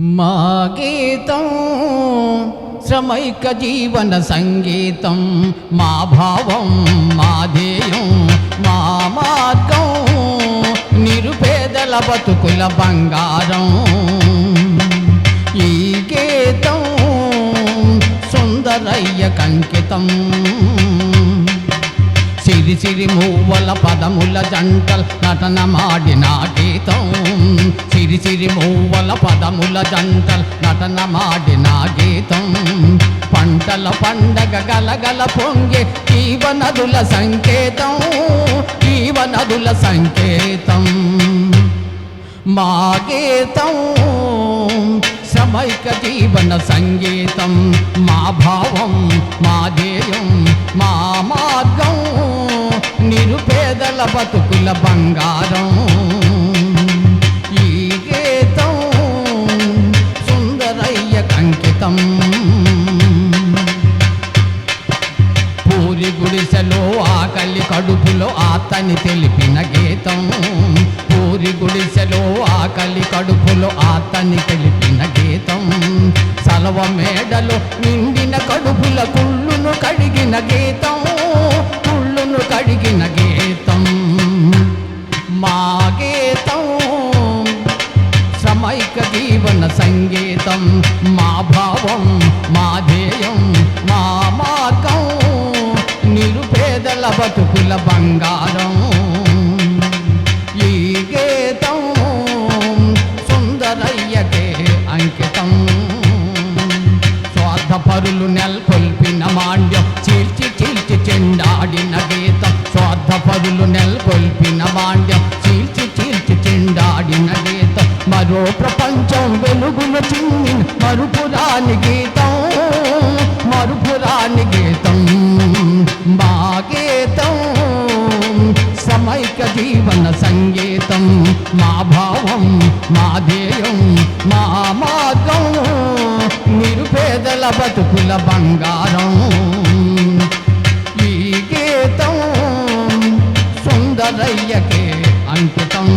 మా గీతం శ్రమైక జీవన సంగీతం మా భావం మా ధ్యేయం మా మార్గం నిరుపేదల బతుకుల బంగారం. ఈ గీతం సుందరయ్య కంకితం. సిరి సిరి మువ్వల పదముల జంటల్ నటన మాడిన గీతం. సిరిసిరి మూవల పదముల జంటల్ నటన మాడిన గీతం. పంటల పండగ గలగల పొంగే జీవనదుల సంకేతం జీవనదుల సంకేతం. మా గీతం శ్రమైక జీవన సంగీతం. మా భావం మా ధ్యేయం మా మార్గం నిరుపేదల బతుకుల బంగారం. కంకితం పూరి గుడిసెలో ఆకలి కడుపులో ఆతని తెలిపిన గీతం. పూరి గుడిసెలో ఆకలి కడుపులో ఆతని తెలిపిన గీతం. సలవ మేడలో నిండిన కడుపుల కుళ్ళును కడిగిన గీతం. కుళ్ళును కడిగిన గీతం. మా గీతం సంగీతం మా భావం మా ధ్యేయం మా మార్గం. నిరుపేదల బతుకుల బంగారం. ఈ గీతం సుందరయ్యకే అంకితం. స్వార్థపరులు నెలకొల్పిన మాండ్యం చీల్చి చీల్చి చెండాడిన గీతం. స్వార్థపరులు నెల మరో ప్రపంచం వెలుగులు చిన్ని మరుపురాని గీతం మరుపురాని గీతం మా గీతం సమైక జీవన సంగీతం మా భావం మా ధ్యేయం మా మార్గం నిరుపేదల బతుకుల బంగారం. ఈ గీతం సుందరయ్యకే అంకితం.